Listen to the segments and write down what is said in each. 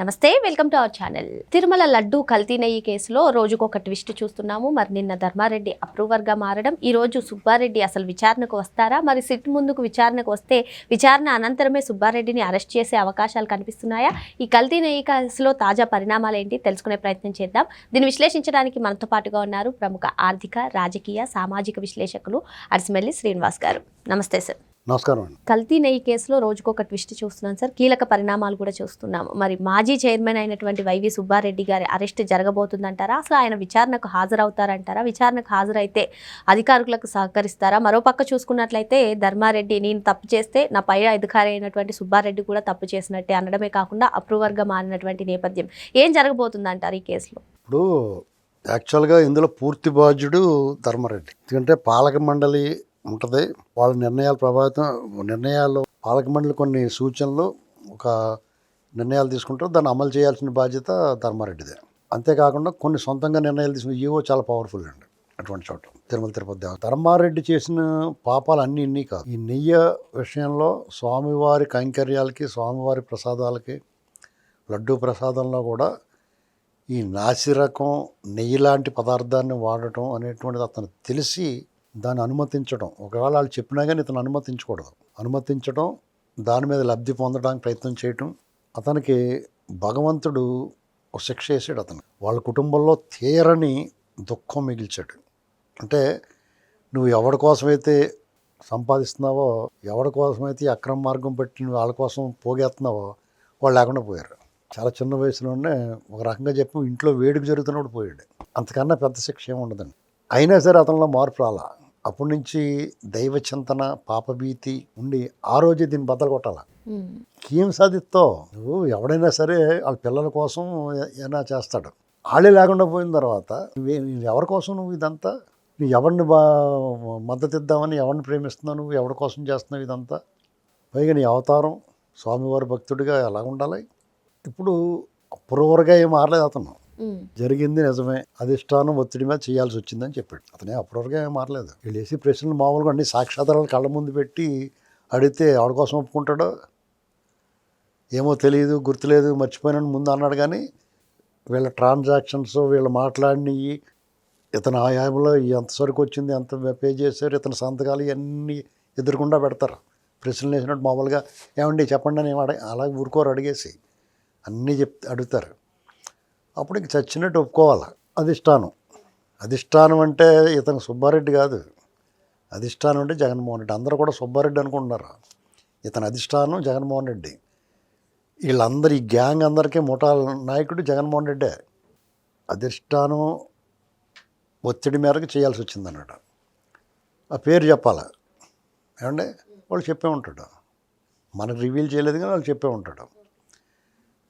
Namaste welcome to our channel. Tirumala laddu కల్తీ నెయ్యి కేసులో రోజుకు ఒక ట్విస్ట్ చూస్తున్నాము. మరి నిన్న ధర్మారెడ్డి అప్రూవర్గా మారడం ఈ రోజు సుబ్బారెడ్డి అసలు విచారణకు వస్తారా? మరి సిట్ ముందుకు విచారణకు వస్తే విచారణ అనంతరమే సుబ్బారెడ్డిని అరెస్ట్ చేసే అవకాశాలు కనిపిస్తున్నాయా? ఈ కల్తీనయ్యి కేసులో తాజా పరిణామాలు ఏంటి? తెలుసుకునే ప్రయత్నం చేద్దాం. దీన్ని విశ్లేషించడానికి మనతో పాటుగా ఉన్నారు ప్రముఖ ఆర్థిక రాజకీయ సామాజిక విశ్లేషకులు అరిసిమెల్లి శ్రీనివాస్ గారు. నమస్తే సార్. నమస్కారం అండి. కల్తీ నెయ్యి కేసులో రోజుకొక ట్విస్ట్ చూస్తున్నాం సార్. కీలక పరిణామాలు కూడా చూస్తున్నాము. మరి మాజీ చైర్మన్ అయినటువంటి వైవి సుబ్బారెడ్డి గారి అరెస్ట్ జరగబోతుందంటారా? అసలు ఆయన విచారణకు హాజరవుతారంటారా? విచారణకు హాజరైతే అధికారులకు సహకరిస్తారా? మరోపక్క చూసుకున్నట్లయితే ధర్మారెడ్డి నేను తప్పు చేస్తే నా పై అధికారి అయినటువంటి సుబ్బారెడ్డి కూడా తప్పు చేసినట్టే అనడమే కాకుండా అప్రూవర్గా మారినటువంటి నేపథ్యం. ఏం జరగబోతుందంటారు ఈ కేసులో? ఇప్పుడు యాక్చువల్గా ఇందులో పూర్తి బాధ్యుడు ధర్మారెడ్డి. ఎందుకంటే పాలక మండలి ఉంటుంది. వాళ్ళ నిర్ణయాలు ప్రభావితం నిర్ణయాలు పాలక మండలి కొన్ని సూచనలు ఒక నిర్ణయాలు తీసుకుంటారు. దాన్ని అమలు చేయాల్సిన బాధ్యత ధర్మారెడ్డిదే. అంతేకాకుండా కొన్ని సొంతంగా నిర్ణయాలు తీసుకున్న ఈవో చాలా పవర్ఫుల్ అండి. అటువంటి చోట తిరుమల తిరుపతి దేవ ధర్మారెడ్డి చేసిన పాపాలు అన్నీ ఇన్ని కాదు. ఈ నెయ్యి విషయంలో స్వామివారి కైంకర్యాలకి స్వామివారి ప్రసాదాలకి లడ్డూ ప్రసాదంలో కూడా ఈ నాసిరకం నెయ్యి లాంటి పదార్థాన్ని వాడటం అనేటువంటిది అతను తెలిసి దాన్ని అనుమతించడం. ఒకవేళ వాళ్ళు చెప్పినా కానీ ఇతను అనుమతించకూడదు. అనుమతించడం దాని మీద లబ్ధి పొందడానికి ప్రయత్నం చేయటం అతనికి భగవంతుడు ఒక శిక్ష వేసాడు అతను. వాళ్ళ కుటుంబంలో తీరని దుఃఖం మిగిల్చాడు. అంటే నువ్వు ఎవరి కోసమైతే సంపాదిస్తున్నావో ఎవరి కోసమైతే అక్రమ మార్గం పెట్టి నువ్వు వాళ్ళ కోసం పోగేస్తున్నావో వాళ్ళు లేకుండా పోయారు. చాలా చిన్న వయసులోనే ఒక రకంగా చెప్పి ఇంట్లో వేడుక జరుగుతున్నప్పుడు పోయాడు. అంతకన్నా పెద్ద శిక్ష ఏమి ఉండదండి. అయినా సరే అతనిలో మార్పు రాలా. అప్పటి నుంచి దైవ చింతన పాపభీతి ఉండి ఆ రోజే దీన్ని బద్దలు కొట్టాల ఏం సాధిస్తావు? నువ్వు ఎవడైనా సరే వాళ్ళ పిల్లల కోసం ఏమైనా చేస్తాడు. వాళ్ళే లేకుండా పోయిన తర్వాత ఎవరి కోసం నువ్వు ఇదంతా? నువ్వు ఎవరిని బా మద్దతు ఇద్దామని ఎవరిని ప్రేమిస్తున్నావు నువ్వు? ఎవరి కోసం చేస్తున్నావు ఇదంతా? పైగా నీ అవతారం స్వామివారి భక్తుడిగా ఎలా ఉండాలి? ఇప్పుడు అప్రూవర్గా ఏం మారలేదు అతను. జరిగింది నిజమే అధిష్టానం ఒత్తిడి మీద చేయాల్సి వచ్చిందని చెప్పాడు. అతనే అప్పటివరకు ఏం మారలేదు. వీళ్ళు వేసి ప్రశ్నలు మామూలుగా అన్ని సాక్షాధారాలు కళ్ళ ముందు పెట్టి అడిగితే ఎవరి కోసం ఒప్పుకుంటాడో ఏమో తెలియదు గుర్తులేదు మర్చిపోయినాను ముందు అన్నాడు కానీ వీళ్ళ ట్రాన్సాక్షన్స్ వీళ్ళు మాట్లాడినవి ఇతను ఆయాములో ఎంత సరుకు వచ్చింది ఎంత పే చేశారు ఇతని సంతకాలు ఇవన్నీ ఎదురుకుండా పెడతారు. ప్రశ్నలు వేసినట్టు మామూలుగా ఏమండి చెప్పండి అని ఏం అలా ఊరుకోరు అడిగేసి అన్నీ చెప్ అడుగుతారు. అప్పుడు ఇంక చచ్చినట్టు ఒప్పుకోవాలి? అధిష్టానం. అధిష్టానం అంటే ఇతను సుబ్బారెడ్డి కాదు. అధిష్టానం అంటే జగన్మోహన్ రెడ్డి. అందరూ కూడా సుబ్బారెడ్డి అనుకుంటున్నారు? ఇతని అధిష్టానం జగన్మోహన్ రెడ్డి. వీళ్ళందరి ఈ గ్యాంగ్ అందరికీ ముఠాల నాయకుడు జగన్మోహన్ రెడ్డే. అధిష్టానం ఒత్తిడి మేరకు చేయాల్సి వచ్చింది అన్నాడు ఆ పేరు చెప్పాలి? ఏమంటే వాళ్ళు చెప్పే ఉంటాడు. మనకు రివీల్ చేయలేదు కానీ వాళ్ళు చెప్పే ఉంటాడు.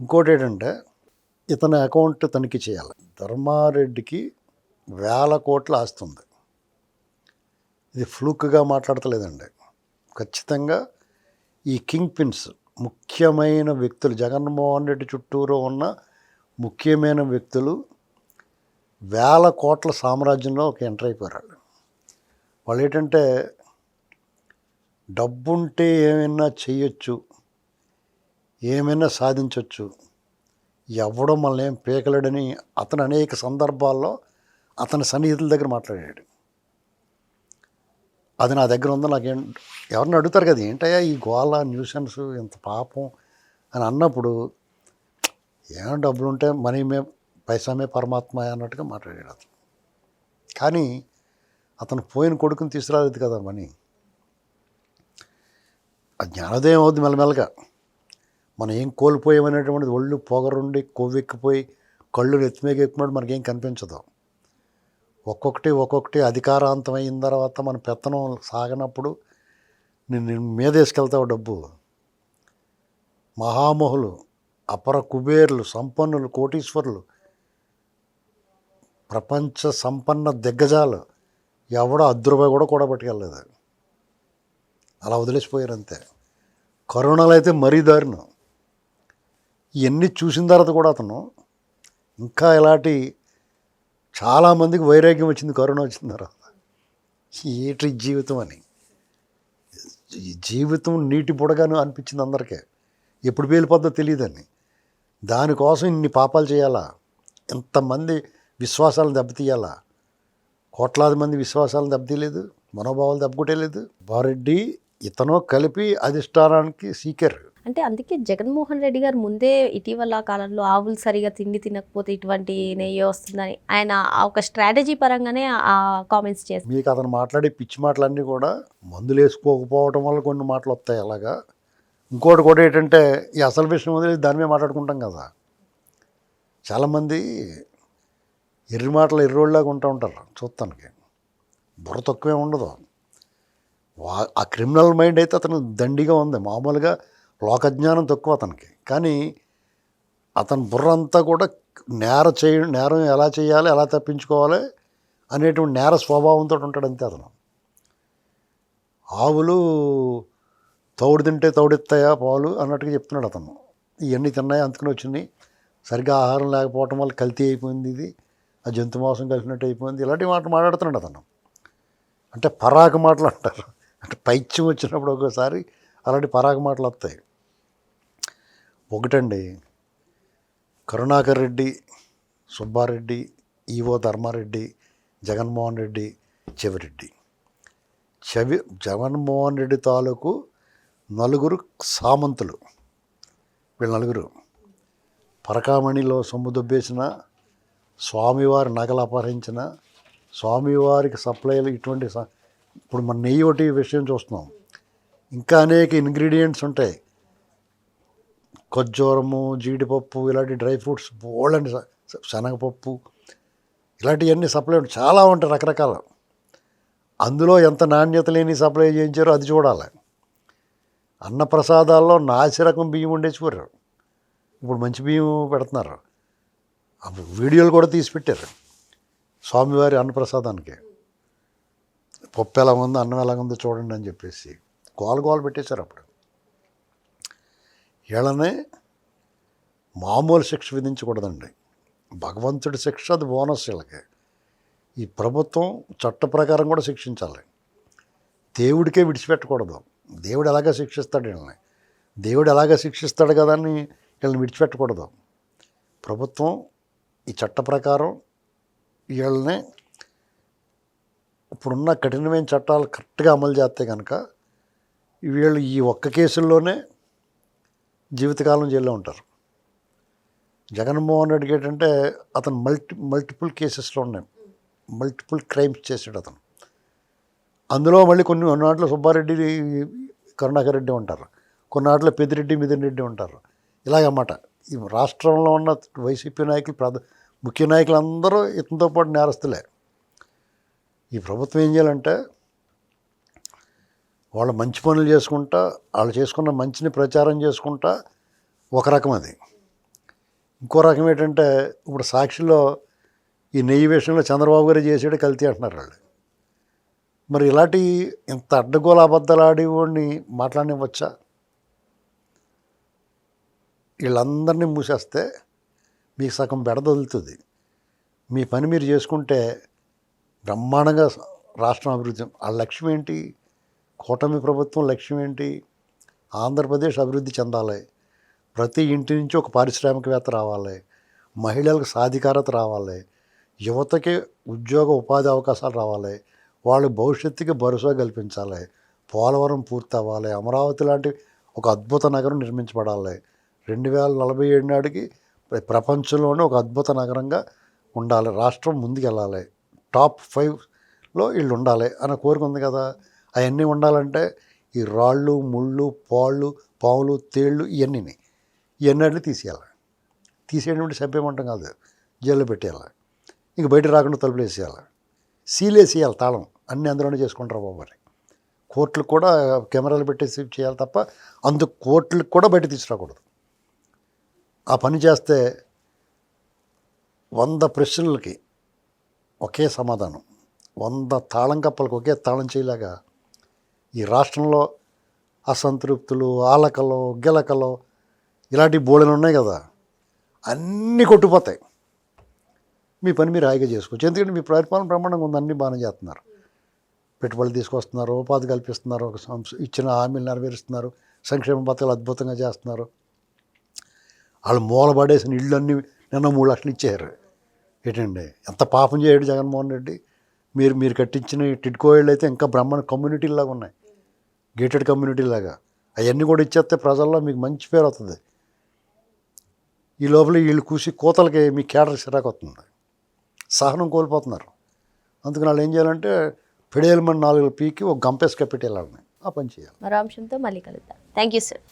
ఇంకోటి ఏంటంటే ఇతని అకౌంట్ తనిఖీ చేయాలి. ధర్మారెడ్డికి వేల కోట్ల ఆస్తి ఉంది ఇది ఫ్లూక్గా మాట్లాడతలేదండి. ఖచ్చితంగా ఈ కింగ్ పిన్స్ ముఖ్యమైన వ్యక్తులు జగన్మోహన్ రెడ్డి చుట్టూరు ఉన్న ముఖ్యమైన వ్యక్తులు వేల కోట్ల సామ్రాజ్యంలో ఒక ఎంటర్ అయిపోయారు. వాళ్ళు ఏంటంటే డబ్బుంటే ఏమైనా చేయొచ్చు ఏమైనా సాధించవచ్చు ఎవడో మనల్ని ఏం పీకలేడని అతను అనేక సందర్భాల్లో అతని సన్నిహితుల దగ్గర మాట్లాడాడు. అది నా దగ్గర ఉందో నాకేం ఎవరిని అడుగుతారు కదా ఏంటయ్యా ఈ గోళ న్యూసెన్స్ ఇంత పాపం? అని అన్నప్పుడు ఏమైనా డబ్బులు ఉంటే మనీ మే పైసామే పరమాత్మ అన్నట్టుగా మాట్లాడాడు అతను. కానీ అతను పోయిన కొడుకుని తీసుకురాలేదు కదా మనీ. ఆ జ్ఞానోదయం అవుద్ది మెల్లమెల్లగా. మనం ఏం కోల్పోయామనేటువంటిది ఒళ్ళు పొగరుండి కొవ్వెక్కిపోయి కళ్ళు నెత్తిమీగ మనకేం కనిపించదు. ఒక్కొక్కటి ఒక్కొక్కటి అధికారాంతం అయిన తర్వాత మన పెత్తనం సాగినప్పుడు నిన్ను మీద వేసుకెళ్తావు డబ్బు. మహామహులు అపర కుబేర్లు సంపన్నులు కోటీశ్వరులు ప్రపంచ సంపన్న దిగ్గజాలు ఎవడో అర్ధ రూపాయి కూడా పట్టుకెళ్ళలేదు. అలా వదిలేసిపోయారు అంతే కరోనాలో అయితే మరీ దారుణం. ఇవన్నీ చూసిన తర్వాత కూడా అతను ఇంకా ఇలాంటి చాలామందికి వైరాగ్యం వచ్చింది కరోనా వచ్చిన తర్వాత. ఏటి జీవితం అని. జీవితం నీటి బుడగాను అనిపించింది అందరికీ. ఎప్పుడు పేలిపోద్దో తెలియదని దానికోసం ఇన్ని పాపాలు చేయాలా? ఎంతమంది విశ్వాసాలను దెబ్బతీయాలా? కోట్లాది మంది విశ్వాసాలను దెబ్బతీయలేదు మనోభావాలు దెబ్బకొట్టేయలేదు బారెడ్డి ఇతను కలిపి అధిష్టానానికి సీకర్. అంటే అందుకే జగన్మోహన్ రెడ్డి గారు ముందే ఇటీవల కాలంలో ఆవులు సరిగా తిండి తినకపోతే ఇటువంటి నెయ్యి వస్తుందని ఆయన ఆ ఒక స్ట్రాటజీ పరంగానే ఆ కామెంట్స్ చేస్తారు మీకు అతను మాట్లాడే పిచ్చి మాటలన్నీ కూడా మందులు వేసుకోకపోవటం వల్ల కొన్ని మాటలు వస్తాయి అలాగా. ఇంకోటి కూడా ఏంటంటే ఈ అసలు విషయం వదిలేసి దాని మీద మాట్లాడుకుంటాం కదా. చాలామంది ఎర్రి మాటలు ఎర్రోళ్ళలాగా ఉంటూ ఉంటారు చూస్తానికి బుర్ర తక్కువే ఉండదు. వా- ఆ క్రిమినల్ మైండ్ అయితే అతను దండిగా ఉంది. మామూలుగా లోకజ్ఞానం తక్కువ అతనికి. కానీ అతని బుర్ర అంతా కూడా నేర చేయ నేరం ఎలా చేయాలి ఎలా తప్పించుకోవాలి అనేటువంటి నేర స్వభావంతో ఉంటాడు అంతే అతను. ఆవులు తౌడు తింటే తౌడెత్తాయా పాలు అన్నట్టుగా చెప్తున్నాడు అతను. ఇవన్నీ తిన్నాయి అందుకని వచ్చినాయి సరిగ్గా ఆహారం లేకపోవటం వల్ల కల్తీ అయిపోయింది ఇది. ఆ జంతు మాంసం కలిసినట్టు అయిపోయింది. ఇలాంటి మాటలు మాట్లాడుతున్నాడు అతను. అంటే పరాక మాటలు అంటారు. అంటే పైత్యం వచ్చినప్పుడు ఒక్కోసారి అలాంటి పరాక మాటలు వస్తాయి. ఒకటండి. కరుణాకర్ రెడ్డి సుబ్బారెడ్డి ఈవో ధర్మారెడ్డి జగన్మోహన్ రెడ్డి చెవిరెడ్డి. చెవి జగన్మోహన్ రెడ్డి తాలూకు నలుగురు సామంతులు. వీళ్ళ నలుగురు. పరకామణిలో సొమ్ము దొబ్బేసిన స్వామివారి నగలు అపహరించిన స్వామివారికి సప్లైలు ఇటువంటి స- ఇప్పుడు మన నెయ్యి ఒకటి విషయం చూస్తున్నాం. ఇంకా అనేక ఇంగ్రీడియంట్స్ ఉంటాయి. ఖర్జూరము జీడిపప్పు ఇలాంటి డ్రై ఫ్రూట్స్ బోళ్ళని శనగపప్పు ఇలాంటివన్నీ సప్లై చాలా ఉంటాయి రకరకాల. అందులో ఎంత నాణ్యత లేని సప్లై చేయించారో అది చూడాలి. అన్నప్రసాదాల్లో నాసి రకం బియ్యం వండేసుకోరు ఇప్పుడు మంచి బియ్యం పెడుతున్నారు. అప్పుడు వీడియోలు కూడా తీసి పెట్టారు. స్వామివారి అన్నప్రసాదానికి. పప్పు ఎలా ఉందో అన్నం ఎలా ఉందో చూడండి అని చెప్పేసి. గోల గోల పెట్టేశారు అప్పుడు. వీళ్ళనే మామూలు శిక్ష విధించకూడదండి. భగవంతుడి శిక్ష అది బోనస్ వీళ్ళకి. ఈ ప్రభుత్వం చట్ట ప్రకారం కూడా శిక్షించాలి. దేవుడికే విడిచిపెట్టకూడదు. దేవుడు ఎలాగ శిక్షిస్తాడు వీళ్ళని? దేవుడు ఎలాగ శిక్షిస్తాడు కదా అని వీళ్ళని విడిచిపెట్టకూడదు. ప్రభుత్వం ఈ చట్ట ప్రకారం వీళ్ళని ఇప్పుడున్న కఠినమైన చట్టాలు కరెక్ట్గా అమలు చేస్తే కనుక వీళ్ళు ఈ ఒక్క కేసుల్లోనే జీవితకాలం జైల్లో ఉంటారు. జగన్మోహన్ రెడ్డికి ఏంటంటే అతను మల్టి మల్టిపుల్ కేసెస్లో ఉన్నాయి. మల్టిపుల్ క్రైమ్స్ చేశాడు అతను. అందులో మళ్ళీ కొన్ని కొన్నాట్లో సుబ్బారెడ్డి కరుణాకర్ రెడ్డి ఉంటారు. కొన్నాట్లో పెద్దిరెడ్డి మిథున్ రెడ్డి ఉంటారు. ఇలాగన్నమాట. ఈ రాష్ట్రంలో ఉన్న వైసీపీ నాయకులు ప్రధ ముఖ్య నాయకులు అందరూ ఇతనితో పాటు నేరస్తులే. ఈ ప్రభుత్వం ఏం చేయాలంటే వాళ్ళు మంచి పనులు చేసుకుంటా వాళ్ళు చేసుకున్న మంచిని ప్రచారం చేసుకుంటా ఒక రకం అది. ఇంకో రకం ఏంటంటే ఇప్పుడు సాక్షిలో ఈ నెయ్యి విషయంలో చంద్రబాబు గారు చేసాడు కల్తీ అంటున్నారు వాళ్ళు. మరి ఇలాంటి ఇంత అడ్డగోల అబద్ధాలు ఆడేవాడిని మాట్లాడనివ్వచ్చా? వీళ్ళందరినీ మూసేస్తే మీకు సగం బెడదొదులుతుంది మీ పని మీరు చేసుకుంటే బ్రహ్మాండంగా రాష్ట్రం అభివృద్ధి ఆ లక్ష్యం ఏంటి? కూటమి ప్రభుత్వం లక్ష్యం ఏంటి? ఆంధ్రప్రదేశ్ అభివృద్ధి చెందాలి. ప్రతి ఇంటి నుంచి ఒక పారిశ్రామికవేత్త రావాలి. మహిళలకు సాధికారత రావాలి. యువతకి ఉద్యోగ ఉపాధి అవకాశాలు రావాలి. వాళ్ళ భవిష్యత్తుకి భరోసా కల్పించాలి. పోలవరం పూర్తి అవ్వాలి అమరావతి లాంటి ఒక అద్భుత నగరం నిర్మించబడాలి. రెండు వేల నలభై ఏడు నాటికి ప్రపంచంలోనే ఒక అద్భుత నగరంగా ఉండాలి. రాష్ట్రం ముందుకెళ్ళాలి. టాప్ ఫైవ్లో వీళ్ళు ఉండాలి అన్న కోరిక ఉంది కదా? అవన్నీ ఉండాలంటే ఈ రాళ్ళు ముళ్ళు పాళ్ళు పాములు తేళ్ళు ఇవన్నీ ఇవన్నీ తీసేయాలి. తీసేయడం చంపేయమంటాం కాదు జైల్లో పెట్టేయాలి. ఇంక బయట రాకుండా తలుపులు వేసేయాలి. సీలేసేయాలి తాళం అన్నీ అందులోనే చేసుకుంటారు బాబు మరి కోర్టులకు కూడా కెమెరాలు పెట్టేసి చేయాలి తప్ప అందు కోర్టులకు కూడా బయట తీసుకురాకూడదు. ఆ పని చేస్తే వంద ప్రశ్నలకి ఒకే సమాధానం. వంద తాళం కప్పలకు ఒకే తాళం చేయలాగా ఈ రాష్ట్రంలో అసంతృప్తులు ఆలకలు గిలకలు ఇలాంటి బోళలు ఉన్నాయి కదా అన్నీ కొట్టుపోతాయి మీ పని మీరు హాయిగా చేసుకోవచ్చు. ఎందుకంటే మీ పరిపాలన బ్రహ్మాండంగా ఉంది అన్నీ బాగానే చేస్తున్నారు. పెట్టుబడులు తీసుకొస్తున్నారు ఉపాధి కల్పిస్తున్నారు ఒక ఇచ్చిన హామీలు నెరవేరుస్తున్నారు సంక్షేమ పథకాలు అద్భుతంగా చేస్తున్నారు. వాళ్ళు మూలబడేసిన ఇళ్ళన్నీ నిన్న మూడు లక్షలు ఇచ్చారు ఏంటండి? ఎంత పాపం చేయడు జగన్మోహన్ రెడ్డి. మీరు మీరు కట్టించిన ఈ టిడ్కో ఇళ్ళు అయితే ఇంకా బ్రహ్మాండ కమ్యూనిటీ లాగా ఉన్నాయి. గేటెడ్ కమ్యూనిటీ లాగా. అవన్నీ కూడా ఇచ్చేస్తే ప్రజల్లో మీకు మంచి పేరు అవుతుంది ఈ లోపల వీళ్ళు కూసి కోతలకి మీ కేడర్ సిరాకు వస్తుంది సహనం కోల్పోతున్నారు. అందుకని వాళ్ళు ఏం చేయాలంటే ఫిడేల్మన్ నాలుగు పీకి ఒక గంపేసి కప్పెట్టి వెళ్ళాలని ఆ పని చేయాలి. మరో అంశంతో మళ్ళీ కలుద్దాం. Thank you sir